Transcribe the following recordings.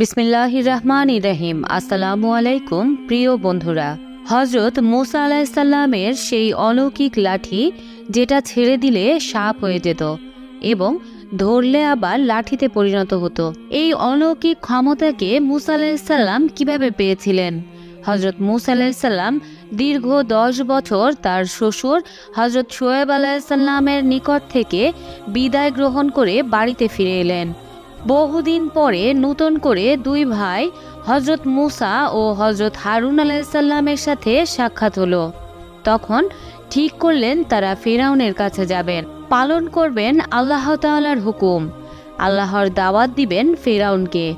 বিসমিল্লাহ রহমান রহিম আসসালামু আলাইকুম প্রিয় বন্ধুরা। হজরত মুসা আলাহিসাল্লামের সেই অলৌকিক লাঠি, যেটা ছেড়ে দিলে সাপ হয়ে যেত এবং ধরলে আবার লাঠিতে পরিণত হতো। এই অলৌকিক ক্ষমতাকে মুসা আলাহিসাল্লাম কীভাবে পেয়েছিলেন? হজরত মুসা আলাহিসাল্লাম দীর্ঘ দশ বছর তার শ্বশুর হজরত শোয়েব আলাহিসাল্লামের নিকট থেকে বিদায় গ্রহণ করে বাড়িতে ফিরে এলেন। বহুদিন পরে নূতন করে দুই ভাই হজরত মুসা ও হজরত হারুন আলাইসাল্লামের সাথে সাক্ষাৎ হলো। তখন ঠিক করলেন তারা ফেরাউনের কাছে যাবেন। পালন করবেন আল্লাহ তাআলার হুকুম। আল্লাহর দাওয়াত দিবেন ফেরাউনকে।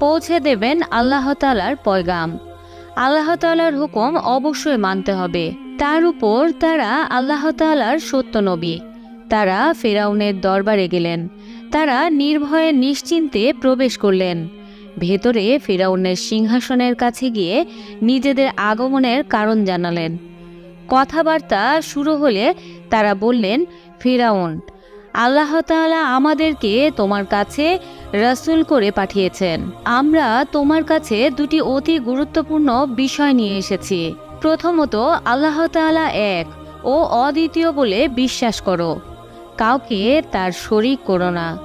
পৌঁছে দেবেন আল্লাহ তাআলার পয়গাম। আল্লাহ তাআলার হুকুম অবশ্যই মানতে হবে। তার উপর তারা আল্লাহ তাআলার সত্য নবী। তারা ফেরাউনের দরবারে গেলেন। তারা নির্ভয়ে নিশ্চিন্তে প্রবেশ করলেন। ভেতরে ফেরাউনের সিংহাসনের কাছে গিয়ে নিজেদের আগমনের কারণ জানালেন। কথাবার্তা শুরু হলে তারা বললেন, ফেরাউন, আল্লাহ তাআলা আমাদেরকে তোমার কাছে রাসূল করে পাঠিয়েছেন। আমরা তোমার কাছে দুটি অতি গুরুত্বপূর্ণ বিষয় নিয়ে এসেছি। প্রথমত, আল্লাহ তাআলা এক ও অদ্বিতীয় বলে বিশ্বাস করো। কাউকে তার শরিক করো না।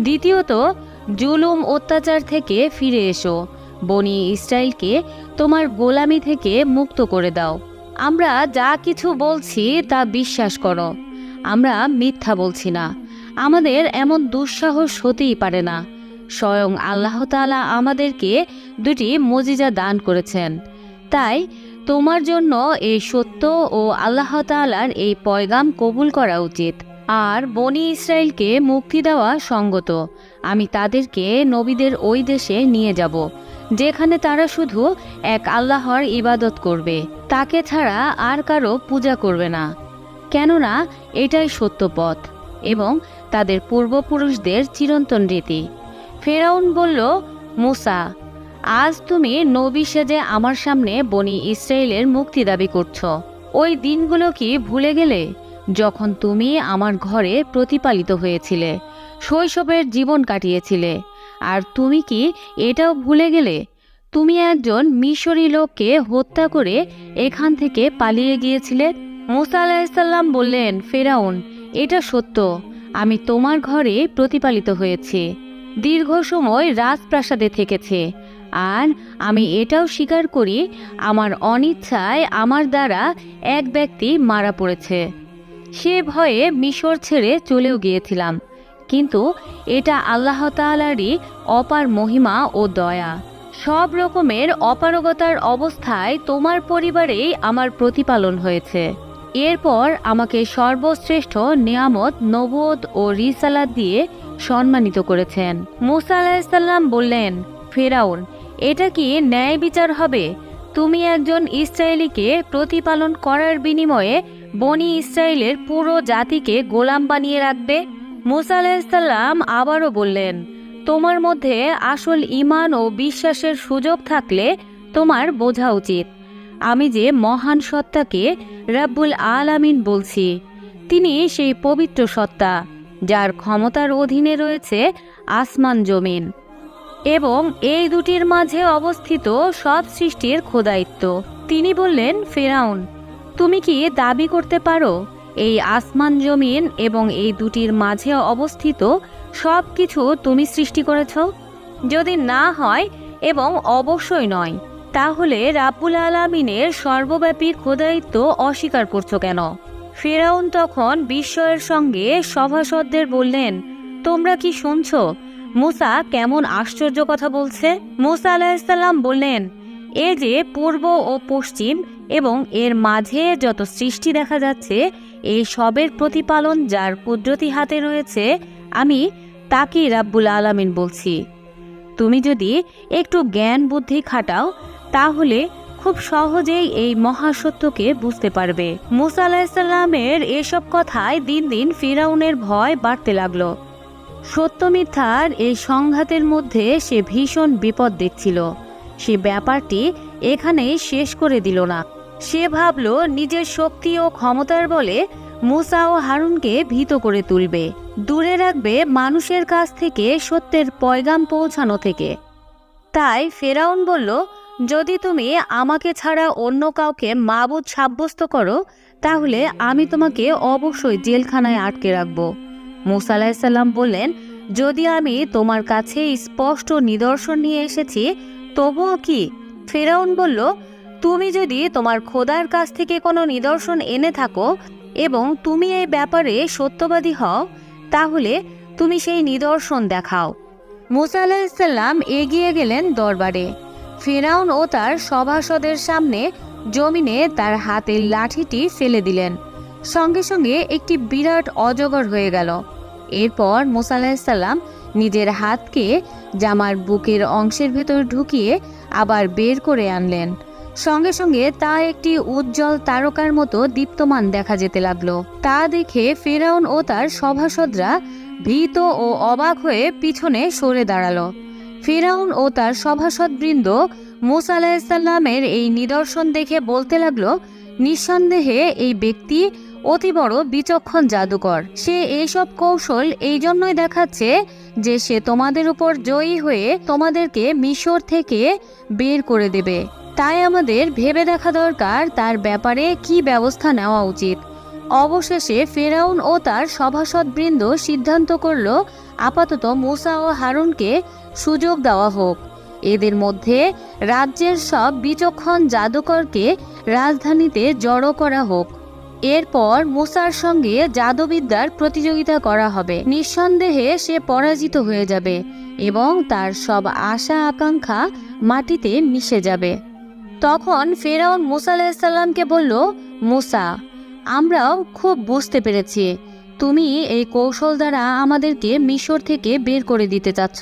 দ্বিতীয়ত, জুলুম অত্যাচার থেকে ফিরে এসো। বনি ইসরায়েলকে তোমার গোলামি থেকে মুক্ত করে দাও। আমরা যা কিছু বলছি তা বিশ্বাস করো। আমরা মিথ্যা বলছি না। আমাদের এমন দুঃসাহস হতেই পারে না। স্বয়ং আল্লাহ তাআলা আমাদেরকে দুটি মজিজা দান করেছেন। তাই তোমার জন্য এই সত্য ও আল্লাহ তাআলার এই পয়গাম কবুল করা উচিত। আর বনি ইসরায়েলকে মুক্তি দেওয়া সঙ্গত। আমি তাদেরকে নবীদের ওই দেশে নিয়ে যাব, যেখানে তারা শুধু এক আল্লাহর ইবাদত করবে, তাকে ছাড়া আর কারও পূজা করবে না। কেননা এটাই সত্য পথ এবং তাদের পূর্বপুরুষদের চিরন্তন রীতি। ফেরাউন বলল, মুসা, আজ তুমি নবী সেজে আমার সামনে বনি ইসরায়েলের মুক্তি দাবি করছ। ওই দিনগুলো কি ভুলে গেলে? যখন তুমি আমার ঘরে প্রতিপালিত হয়েছিলে, শৈশবের জীবন কাটিয়েছিলে, আর তুমি কি এটাও ভুলে গেলে? তুমি একজন মিশরী লোককে হত্যা করে এখান থেকে পালিয়ে গিয়েছিলে? মোসা আলাহিসাল্লাম বললেন, ফেরাউন, এটা সত্য। আমি তোমার ঘরে প্রতিপালিত হয়েছি। দীর্ঘ সময় রাজপ্রাসাদে থেকেছে। আর আমি এটাও স্বীকার করি, আমার অনিচ্ছায় আমার দ্বারা এক ব্যক্তি মারা পড়েছে। সে ভয়ে মিশর ছেড়ে চলেও গিয়েছিলাম। কিন্তু এটা আল্লাহ তাআলারই অপার মহিমা ও দয়া। সব রকমের অপারগতার অবস্থায় তোমার পরিবারেই আমার প্রতিপালন হয়েছে। এরপর আমাকে সর্বশ্রেষ্ঠ নিয়ামত নবোধ ও রিসালাত দিয়ে সম্মানিত করেছেন। মুসা আলাহিসাল্লাম বললেন, ফেরাউন, এটা কি ন্যায় বিচার হবে? তুমি একজন ইসরায়েলিকে প্রতিপালন করার বিনিময়ে বনি ইসরায়েলের পুরো জাতিকে গোলাম বানিয়ে রাখবে। মুসা আবারও বললেন, তোমার মধ্যে আসল ইমান ও বিশ্বাসের সুযোগ থাকলে তোমার বোঝা উচিত। আমি যে মহান সত্তাকে রাব্বুল আলামিন বলছি, তিনি সেই পবিত্র সত্তা, যার ক্ষমতার অধীনে রয়েছে আসমান জমিন এবং এই দুটির মাঝে অবস্থিত সব সৃষ্টির খোদায়িত্ব। তিনি বললেন, ফেরাউন তুমি কি দাবি করতে পারো? এই আসমান জমিন এবং এই দুটির মাঝে অবস্থিত সব কিছু তুমি সৃষ্টি করেছ? যদি না হয় এবং অবশ্যই নয়, তাহলে রাব্বুল আলামিনের সর্বব্যাপী খোদায়িত্ব অস্বীকার করছ কেন? ফেরাউন তখন বিস্ময়ের সঙ্গে সভাসদদের বললেন, তোমরা কি শুনছ? মুসা কেমন আশ্চর্য কথা বলছে? মুসা আলাহিসাল্লাম বললেন, এ যে পূর্ব ও পশ্চিম এবং এর মাঝে যত সৃষ্টি দেখা যাচ্ছে, এই সবের প্রতিপালন যার কুদরতি হাতে রয়েছে, আমি তাকেই রাব্বুল আলামিন বলছি। তুমি যদি একটু জ্ঞান বুদ্ধি খাটাও, তাহলে খুব সহজেই এই মহাসত্যকে বুঝতে পারবে। মুসা এসব কথায় দিন দিন ফিরাউনের ভয় বাড়তে লাগল। সত্য মিথ্যার এই সংঘাতের মধ্যে সে ভীষণ বিপদ দেখছিল। সে ব্যাপারটি এখানেই শেষ করে দিল না। সে ভাবল নিজের শক্তি ও ক্ষমতার বলে মুসা ও হারুনকে ভীত করে তুলবে। দূরে রাখবে মানুষের কাছ থেকে সত্যের পয়গাম পৌঁছানো থেকে। তাই ফেরাউন বলল, যদি তুমি আমাকে ছাড়া অন্য কাউকে মাবুদ সাব্যস্ত করো, তাহলে আমি তোমাকে অবশ্যই জেলখানায় আটকে রাখব। মুসা আলাহিসাল্লাম বললেন, যদি আমি তোমার কাছে স্পষ্ট নিদর্শন নিয়ে এসেছি, তবুও কি? ফেরাউন বলল তুমি যদি তোমার খোদার কাছ থেকে কোনো নিদর্শন এনে থাকো এবং তুমি এই ব্যাপারে সত্যবাদী হও, তাহলে তুমি সেই নিদর্শন দেখাও। মুসা আলাহিসাল্লাম এগিয়ে গেলেন দরবারে। ফেরাউন ও তার সভাসদের সামনে জমিনে তার হাতের লাঠিটি ফেলে দিলেন। সঙ্গে সঙ্গে একটি বিরাট অজগর হয়ে গেল। এরপর মুসা আলাহিসাল্লাম নিজের হাতকে জামার বুকের অংশের ভেতর ঢুকিয়ে আবার বের করে আনলেন। সঙ্গে সঙ্গে তা একটি উজ্জ্বল তারকার মতো দীপ্তমান দেখা যেতে লাগল। তা দেখে ফেরাউন ও তার সভাসদরা ভীত ও অবাক হয়ে পিছনে সরে দাঁড়াল। ফেরাউন ও তার সভাসদবৃন্দ মুসা আলাহিসাল্লামের এই নিদর্শন দেখে বলতে লাগল, নিঃসন্দেহে এই ব্যক্তি অতি বড় বিচক্ষণ জাদুকর। সে এইসব কৌশল এই জন্যই দেখাচ্ছে যে সে তোমাদের উপর জয়ী হয়ে তোমাদেরকে মিশর থেকে বের করে দেবে। তাই আমাদের ভেবে দেখা দরকার তার ব্যাপারে কি ব্যবস্থা নেওয়া উচিত। অবশেষে ফেরাউন ও তার সভাসদবৃন্দ সিদ্ধান্ত করল, আপাতত মুসা ও হারুনকে সুযোগ দেওয়া হোক। এদের মধ্যে রাজ্যের সব বিচক্ষণ জাদুকরকে রাজধানীতে জড়ো করা হোক। এরপর মুসার সঙ্গে জাদুবিদ্যার প্রতিযোগিতা করা হবে। নিঃসন্দেহে সে পরাজিত হয়ে যাবে এবং তার সব আশা আকাঙ্ক্ষা মাটিতে মিশে যাবে। তখন ফেরাউন মুসা আলাহিসাল্লামকে বলল, মুসা, আমরাও খুব বুঝতে পেরেছি। তুমি এই কৌশল দ্বারা আমাদেরকে মিশর থেকে বের করে দিতে চাচ্ছ।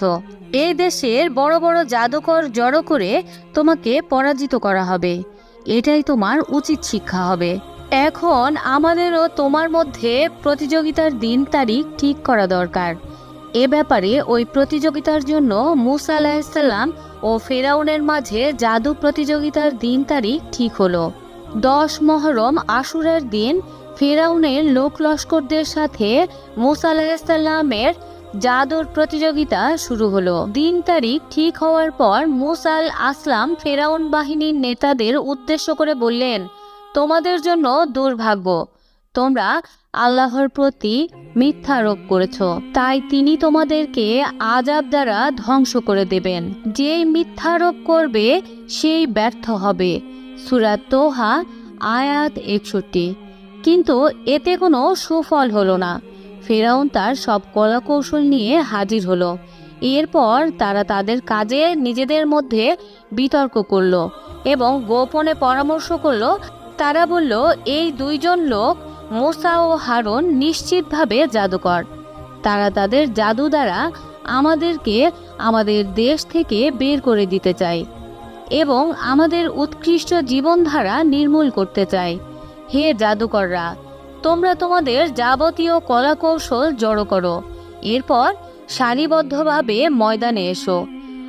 এই দেশের বড় বড় জাদুকর জড়ো করে তোমাকে পরাজিত করা হবে। এটাই তোমার উচিত শিক্ষা হবে। এখন আমাদেরও তোমার মধ্যে প্রতিযোগিতার দিন তারিখ ঠিক করা দরকার। এ ব্যাপারে ওই প্রতিযোগিতার জন্য মুসা আলাহিসাল্লাম ও ফেরাউনের মাঝে জাদু প্রতিযোগিতার দিন তারিখ ঠিক হলো। দশ মহরম আশুরার দিন ফেরাউনের লোক লস্করদের সাথে মুসা আলাহিসাল্লামের জাদুর প্রতিযোগিতা শুরু হলো। দিন তারিখ ঠিক হওয়ার পর মুসাল আসলাম ফেরাউন বাহিনীর নেতাদের উদ্দেশ্য করে বললেন, তোমাদের জন্য দুর্ভাগ্য। তোমরা আল্লাহর প্রতি মিথ্যারোপ করেছ। তাই তিনি তোমাদেরকে আজাব দ্বারা ধ্বংস করে দেবেন। যেই মিথ্যারোপ করবে, সেই ব্যর্থ হবে। সুরাত তোহা, আয়াত একষট্টি। কিন্তু এতে কোনো সুফল হলো না। ফেরাউন তার সব কলাকৌশল নিয়ে হাজির হলো। এরপর তারা তাদের কাজে নিজেদের মধ্যে বিতর্ক করল এবং গোপনে পরামর্শ করল। তারা বলল, এই দুইজন লোক মোসা ও হারুন নিশ্চিতভাবে জাদুকর। তারা তাদের জাদু দ্বারা আমাদেরকে আমাদের দেশ থেকে বের করে দিতে চায় এবং আমাদের উৎকৃষ্ট জীবনধারা নির্মূল করতে চায়। হে জাদুকররা, তোমরা তোমাদের যাবতীয় কলাকৌশল জড়ো করো। এরপর সারিবদ্ধভাবে ময়দানে এসো।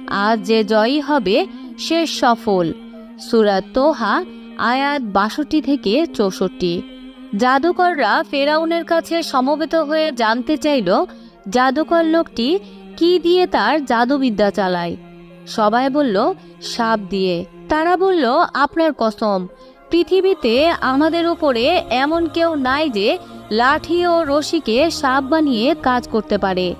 আজ যে জয়ী হবে সে সফল। সুরাত তোহা, আয়াত বাষট্টি থেকে চৌষট্টি। জাদুকররা ফেরাউনের কাছে সমবেত হয়ে জানতে চাইল, জাদুকর লোকটি কি দিয়ে তার জাদুবিদ্যা চালায়? সবাই বলল, সাপ দিয়ে। তারা বলল, আপনার কসম, পৃথিবীতে আমাদের উপরে এমন কেউ নাই যে লাঠি ও রশিকে সাপ বানিয়ে কাজ করতে পারে।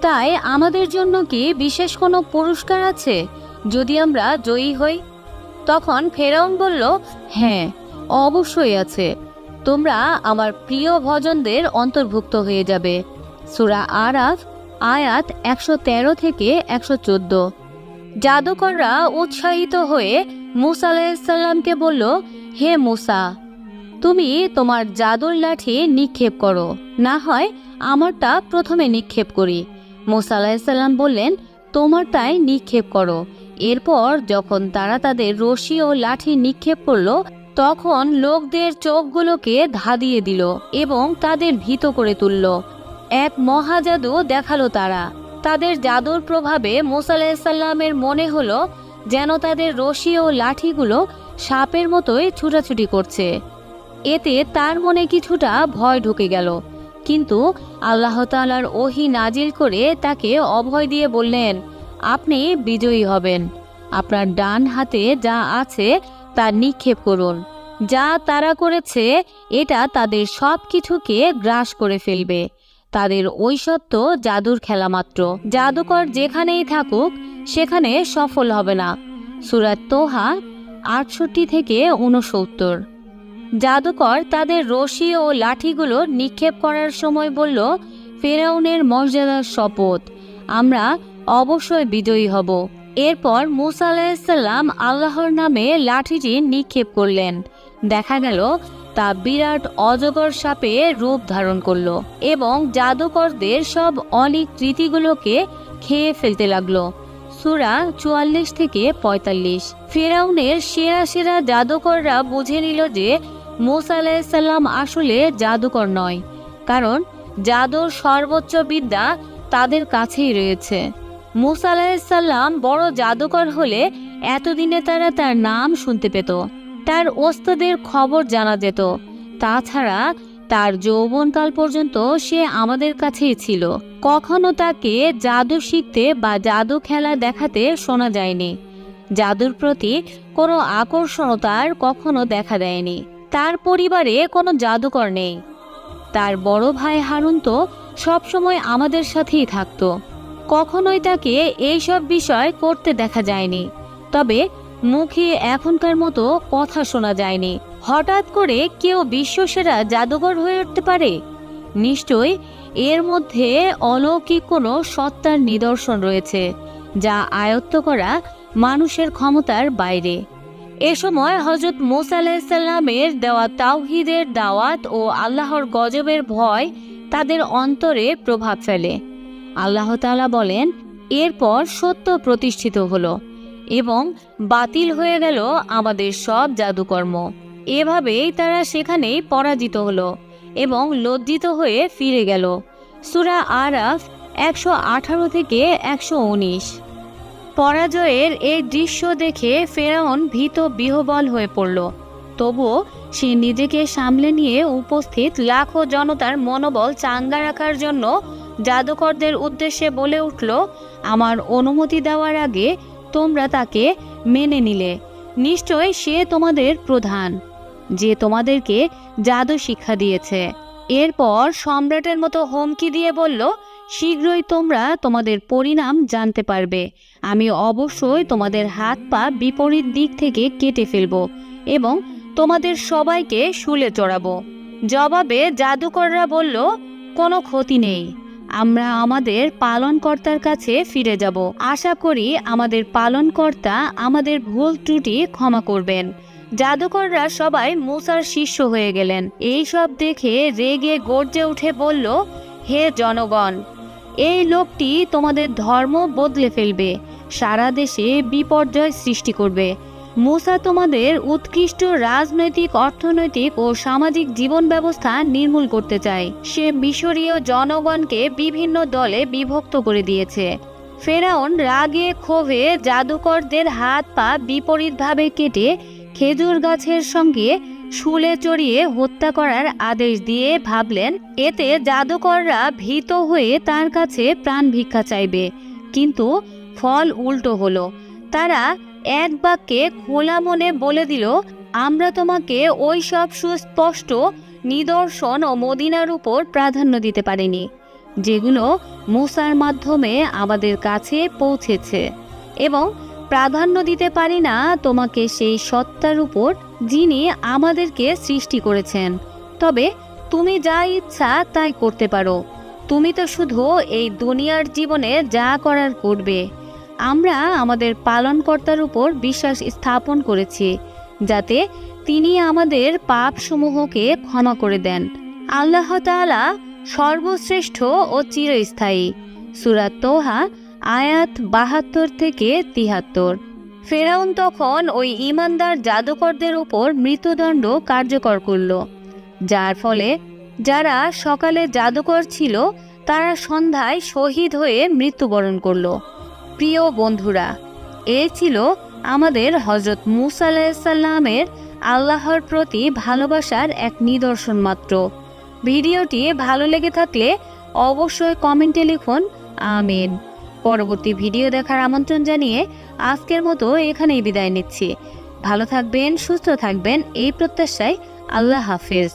তাই আমাদের জন্য কি বিশেষ কোনো পুরস্কার আছে, যদি আমরা জয়ী হই? তখন ফেরাউন বলল হ্যাঁ অবশ্যই আছে। তোমরা আমার প্রিয় ভজনদের অন্তর্ভুক্ত হয়ে যাবে। সুরা আরাফ, আয়াত একশো তেরো থেকে একশো চোদ্দ। জাদুকররা উৎসাহিত হয়ে মুসা আলাইসাল্লামকে বলল, হে মুসা, তুমি তোমার জাদুর লাঠি নিক্ষেপ করো। না হয় আমারটা প্রথমে নিক্ষেপ করি। মুসা আলাইসাল্লাম বললেন, তোমারটাই নিক্ষেপ করো। এরপর যখন তারা তাদের রশি ও লাঠি নিক্ষেপ করল তখন লোকদের চোখগুলোকে ধাঁধিয়ে দিল এবং তাদের ভীত করে তুলল। এক মহাজাদু দেখাল তারা। তাদের জাদুর প্রভাবে মোসা আলাহিসাল্লামের মনে হলো যেন তাদের রশি ও লাঠিগুলো সাপের মতোই ছুটাছুটি করছে। এতে তার মনে কিছুটা ভয় ঢুকে গেল। কিন্তু আল্লাহ তালার ওহি নাজিল করে তাকে অভয় দিয়ে বললেন, আপনি বিজয়ী হবেন। আপনার ডান হাতে যা আছে তা নিক্ষেপ করুন। যা তারা করেছে, এটা তাদের সব কিছুকে গ্রাস করে ফেলবে। তাদের ঐশ্বত্য জাদুর খেলা মাত্র। জাদুকর যেখানেই থাকুক, সেখানে সফল হবে না। সুরাত তোহা, আটষট্টি থেকে উনসত্তর জাদুকর তাদের রশি ও লাঠিগুলো নিক্ষেপ করার সময় বলল, ফেরাউনের মর্যাদার শপথ। আমরা অবশ্যই বিজয়ী হব। এরপর মুসা আলাহিসাল্লাম আল্লাহর নামে লাঠিটি নিক্ষেপ করলেন। দেখা গেল, তা বিরাট অজগর সাপে রূপ ধারণ করল এবং জাদুকরদের সব অলিক রীতিগুলোকে খেয়ে ফেলতে লাগল। সুরা চুয়াল্লিশ থেকে পঁয়তাল্লিশ। ফেরাউনের সেরা সেরা জাদুকররা বুঝে নিল যে মুসা আলাহিসাল্লাম আসলে জাদুকর নয়, কারণ জাদুর সর্বোচ্চ বিদ্যা তাদের কাছেই রয়েছে। মুসা আলাহিসাল্লাম বড় জাদুকর হলে এতদিনে তারা তার নাম শুনতে পেত। তার ওস্তাদের খবর জানা যেত। তাছাড়া তার যৌবনকাল পর্যন্ত সে আমাদের কাছেই ছিল। কখনো তাকে জাদু শিখতে বা জাদু খেলা দেখাতে শোনা যায়নি। জাদুর প্রতি কোনো আকর্ষণও তার কখনো দেখা দেয়নি। তার পরিবারে কোনো জাদুকর নেই। তার বড় ভাই হারুন তো সবসময় আমাদের সাথেই থাকতো। কখনোই তাকে এইসব বিষয় করতে দেখা যায়নি। তবে মুখে এখনকার মতো কথা শোনা যায়নি। হঠাৎ করে কেউ বিশ্বসেরা জাদুঘর হয়ে উঠতে পারে? নিশ্চয় এর মধ্যে অলৌকিক কোনো সত্তার নিদর্শন রয়েছে, যা আয়ত্ত করা মানুষের ক্ষমতার বাইরে। এ সময় হজরত মোসা আলাহিসাল্লামের দেওয়া তাওহিদের দাওয়াত ও আল্লাহর গজবের ভয় তাদের অন্তরে প্রভাব ফেলে। আল্লাহ তাআলা বলেন, এরপর সত্য প্রতিষ্ঠিত হলো এবং বাতিল হয়ে গেল আমাদের সব জাদুকর্ম। এভাবেই তারা সেখানেই পরাজিত হলো এবং লজ্জিত হয়ে ফিরে গেল। সুরা আরাফ একশো আঠারো থেকে একশো উনিশ। পরাজয়ের এই দৃশ্য দেখে ফেরাউন ভীত বিহবল হয়ে পড়ল। তবুও সে নিজেকে সামলে নিয়ে উপস্থিত লাখো জনতার মনোবল চাঙ্গা রাখার জন্য জাদুকরদের উদ্দেশ্যে বলে উঠল, আমার অনুমতি দেওয়ার আগে তোমরা তাকে মেনে নিলে। নিশ্চয় সে তোমাদের প্রধান, যে তোমাদেরকে জাদু শিক্ষা দিয়েছে। এরপর সম্রাটের মতো হুমকি দিয়ে বলল, শীঘ্রই তোমরা তোমাদের পরিণাম জানতে পারবে। আমি অবশ্যই তোমাদের হাত পা বিপরীত দিক থেকে কেটে ফেলব এবং তোমাদের সবাইকে শুলে চড়াবো। জবাবে জাদুকররা বলল, কোনো ক্ষতি নেই। আমরা আমাদের পালনকর্তার কাছে ফিরে যাব। আশা করি আমাদের পালনকর্তা আমাদের ভুল ত্রুটি ক্ষমা করবেন। জাদুকররা সবাই মুসার শিষ্য হয়ে গেলেন। এই সব দেখে রেগে গর্জে উঠে বলল, হে জনগণ, এই লোকটি তোমাদের ধর্ম বদলে ফেলবে। সারা দেশে বিপর্যয় সৃষ্টি করবে। মুসা তোমাদের উৎকৃষ্ট রাজনৈতিক, অর্থনৈতিক ও সামাজিক জীবন ব্যবস্থা নির্মূল করতে চায়। সে মিশরীয় জনগণকে বিভিন্ন দলে বিভক্ত করে দিয়েছে। ফেরাউন রাগে ক্ষোভে জাদুকরদের হাত পা বিপরীতভাবে কেটে খেজুর গাছের সঙ্গে শুলে চড়িয়ে হত্যা করার আদেশ দিয়ে ভাবলেন, এতে জাদুকররা ভীত হয়ে তার কাছে প্রাণ ভিক্ষা চাইবে। কিন্তু ফল উল্টো হলো। তারা এক বাক্যে খোলা মনে বলে দিল, আমরা তোমাকে ওই সব সুস্পষ্ট নিদর্শন ও মদিনার উপর প্রাধান্য দিতে পারিনি, যেগুলো মুসার মাধ্যমে আমাদের কাছে পৌঁছেছে, এবং প্রাধান্য দিতে পারি না তোমাকে সেই সত্তার উপর যিনি আমাদেরকে সৃষ্টি করেছেন। তবে তুমি যা ইচ্ছা তাই করতে পারো। তুমি তো শুধু এই দুনিয়ার জীবনে যা করার করবে। আমরা আমাদের পালনকর্তার উপর বিশ্বাস স্থাপন করেছি, যাতে তিনি আমাদের পাপসমূহকে ক্ষমা করে দেন। আল্লাহ তাআলা সর্বশ্রেষ্ঠ ও চিরস্থায়ী। সুরাত তোহা, আয়াত বাহাত্তর থেকে তিহাত্তর। ফেরাউন তখন ওই ইমানদার জাদুকরদের উপর মৃত্যুদণ্ড কার্যকর করল, যার ফলে যারা সকালে জাদুকর ছিল, তারা সন্ধ্যায় শহীদ হয়ে মৃত্যুবরণ করল। প্রিয় বন্ধুরা, এ ছিল আমাদের হজরত মুসা আলাহিসাল্লামের আল্লাহর প্রতি ভালোবাসার এক নিদর্শন মাত্র। ভিডিওটি ভালো লেগে থাকলে অবশ্যই কমেন্টে লিখুন, আমিন। পরবর্তী ভিডিও দেখার আমন্ত্রণ জানিয়ে আজকের মতো এখানেই বিদায় নিচ্ছি। ভালো থাকবেন, সুস্থ থাকবেন, এই প্রত্যাশায় আল্লাহ হাফেজ।